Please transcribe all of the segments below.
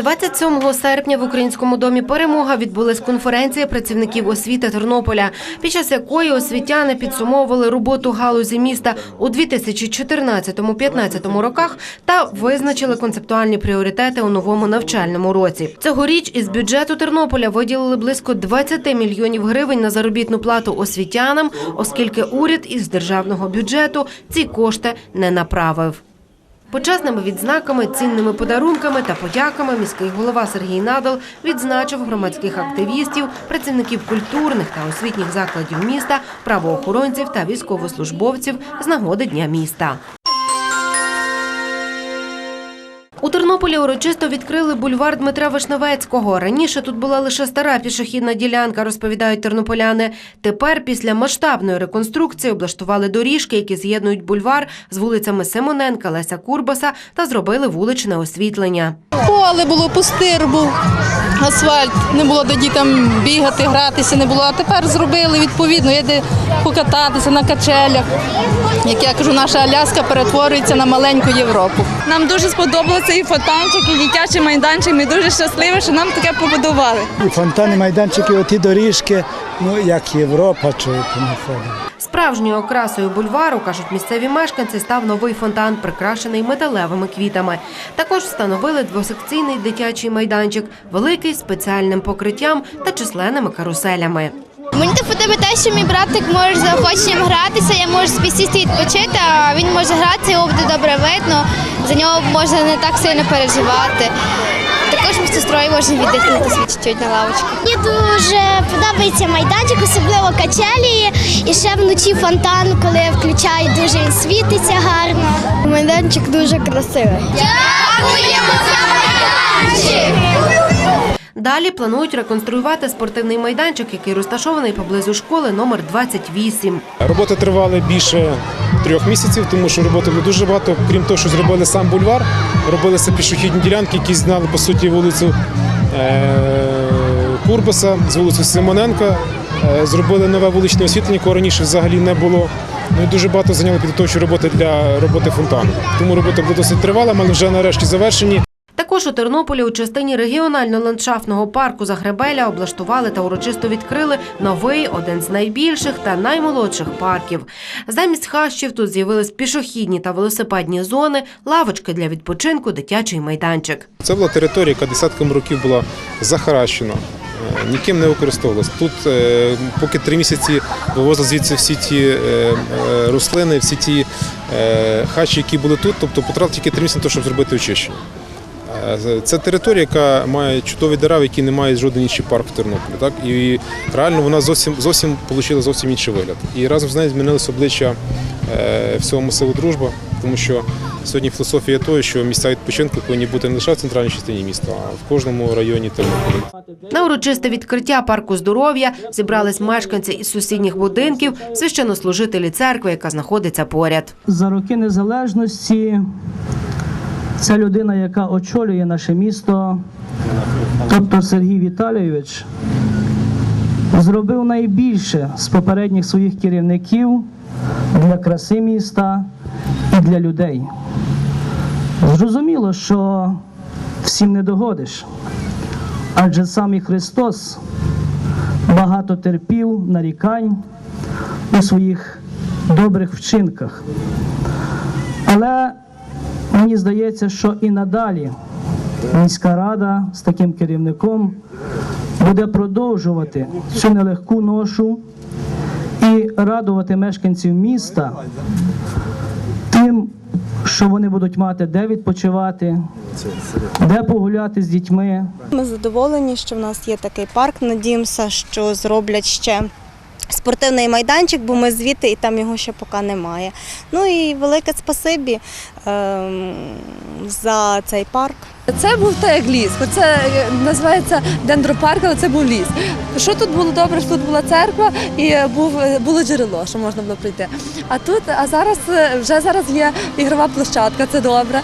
27 серпня в українському домі перемога відбулась конференція працівників освіти Тернополя, під час якої освітяни підсумовували роботу галузі міста у 2014-15 роках та визначили концептуальні пріоритети у новому навчальному році. Цьогоріч із бюджету Тернополя виділили близько 20 мільйонів гривень на заробітну плату освітянам, оскільки уряд із державного бюджету ці кошти не направив. Почесними відзнаками, цінними подарунками та подяками міський голова Сергій Надал відзначив громадських активістів, працівників культурних та освітніх закладів міста, правоохоронців та військовослужбовців з нагоди Дня міста. Тернополі урочисто відкрили бульвар Дмитра Вишневецького. Раніше тут була лише стара пішохідна ділянка, розповідають тернополяни. Тепер, після масштабної реконструкції, облаштували доріжки, які з'єднують бульвар з вулицями Симоненка, Леся Курбаса та зробили вуличне освітлення. Поле було, пустир був, асфальт, не було де дітям бігати, гратися, не було. А тепер зробили відповідно, є де покататися на качелях. Як я кажу, наша Аляска перетворюється на маленьку Європу. Нам дуже сподобався і фонтанчик, і дитячий майданчик. Ми дуже щасливі, що нам таке побудували. І фонтани, майданчики, оті доріжки, ну як Європа чи понаходимо. Справжньою окрасою бульвару, кажуть місцеві мешканці, став новий фонтан, прикрашений металевими квітами. Також встановили двосекційний дитячий майданчик, великий спеціальним покриттям та численними каруселями. Мені так подобається те, що мій братик може з заохоченням гратися, я можу спістити відпочити, а він може гратися, його буде добре видно, за нього можна не так сильно переживати. Також ми з сестрою можемо віддихнути собі чуть-чуть на лавочку. Мені дуже подобається майданчик, особливо качелі. І ще вночі фонтан, коли включають, дуже він світиться гарно. Майданчик дуже красивий. Дякуємо за майданчик! Далі планують реконструювати спортивний майданчик, який розташований поблизу школи номер 28. Роботи тривали більше трьох місяців, тому що роботи було дуже багато. Крім того, що зробили сам бульвар, робилися пішохідні ділянки, які знали по суті вулицю е, Курбаса з вулицю Симоненка. Е, Зробили нове вуличне освітлення, якого раніше взагалі не було. Ну і дуже багато зайняли підготовчі роботи для роботи фонтану. Тому роботи були досить тривали, але вже нарешті завершені. Також у Тернополі у частині регіонально-ландшафтного парку Загребеля облаштували та урочисто відкрили новий, один з найбільших та наймолодших парків. Замість хащів тут з'явились пішохідні та велосипедні зони, лавочки для відпочинку, дитячий майданчик. Це була територія, яка десятками років була захаращена. Ніким не використовувалась. Тут е, поки три місяці вивозили звідси всі ті е, е, рослини, всі ті хащі, які були тут, тобто потратили тільки три місяці щоб зробити очищення. Це територія, яка має чудові дерева, які не мають жоден інший парк в Тернополі. Так? І реально вона зовсім зовсім отримала зовсім інший вигляд. І разом з нею змінилося обличчя всього масиву дружба, тому що сьогодні філософія того, що місця відпочинку повинні бути не лише в центральній частині міста, а в кожному районі Тернополя. На урочисте відкриття парку здоров'я зібрались мешканці із сусідніх будинків, священнослужителі церкви, яка знаходиться поряд. за роки незалежності ця людина, яка очолює наше місто, тобто Сергій Віталійович, зробив найбільше з попередніх своїх керівників для краси міста і для людей. Зрозуміло, що всім не догодиш, адже сам і Христос багато терпів, нарікань у своїх добрих вчинках. Але мені здається, що і надалі міська рада з таким керівником буде продовжувати цю нелегку ношу і радувати мешканців міста тим, що вони будуть мати де відпочивати, де погуляти з дітьми. Ми задоволені, що в нас є такий парк. Надіємося, що зроблять ще спортивний майданчик, бо ми звідти і там його ще поки немає. Ну і велике спасибі за цей парк. Це був так як ліс. Це е, називається дендропарк, але це був ліс. Що тут було добре? що Тут була церква і був було джерело, що можна було прийти. А тут, а зараз е, вже зараз є ігрова площадка, це добре.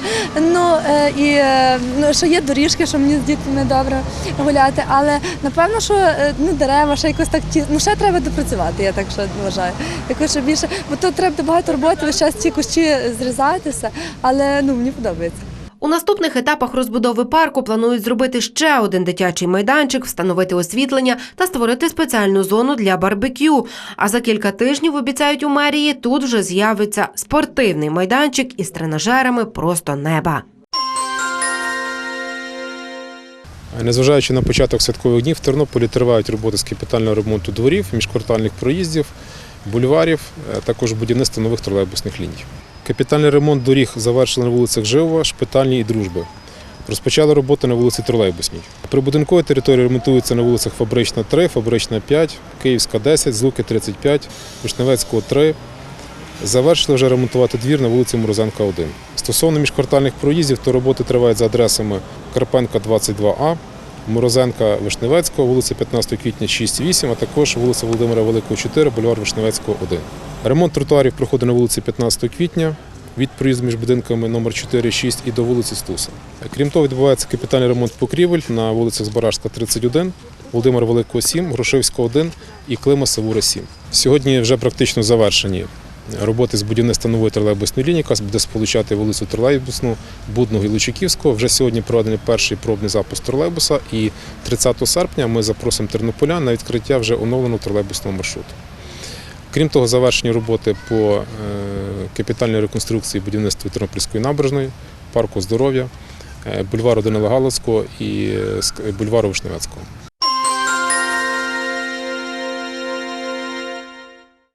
Ну е, і е, ну, що є доріжки, що мені з дітьми добре гуляти. Але напевно, що е, ну дерева ще якось так ті. Ну ще треба допрацювати. Я так що вважаю. Якось більше, бо тут треба багато роботи, весь час ці кущі зрізатися, але ну мені подобається. У наступних етапах розбудови парку планують зробити ще один дитячий майданчик, встановити освітлення та створити спеціальну зону для барбекю. А за кілька тижнів обіцяють у мерії тут вже з'явиться спортивний майданчик із тренажерами просто неба. Незважаючи на початок святкових днів, в Тернополі тривають роботи з капітального ремонту дворів, міжквартальних проїздів, бульварів, е, також будівництво нових тролейбусних ліній. Капітальний ремонт доріг завершили на вулицях Живова, Шпитальній і Дружби. Розпочали роботи на вулиці Тролейбусній. Прибудинкові території ремонтуються на вулицях Фабрична 3, Фабрична 5, Київська 10, Злуки 35, Вишневецького 3. Завершили вже ремонтувати двір на вулиці Морозенка 1. Стосовно міжквартальних проїздів, то роботи тривають за адресами Карпенка 22А, Морозенка Вишневецького, вулиця 15 квітня 6-8, а також вулиця Володимира Великого 4, бульвар Вишневецького 1. Ремонт тротуарів проходить на вулиці 15 квітня від проїзду між будинками номер 4 6 і до вулиці Стуса. Крім того, відбувається капітальний ремонт покрівель на вулицях Збаражська 31, Володимира Великого 7, Грушевського 1 і Клима Савура 7. Сьогодні вже практично завершені роботи з будівництва нової тролейбусної лінії, яка буде сполучати вулицю Тролейбусну, Будного і Лучаківського. Вже сьогодні проведений перший пробний запуск тролейбуса, і 30 серпня ми запросимо тернополян на відкриття вже оновленого тролейбусного маршруту. Крім того, завершені роботи по е, капітальній реконструкції будівництва Тернопільської набережної, парку здоров'я, е, бульвару Данила Галицького і е, бульвару Вишневецького.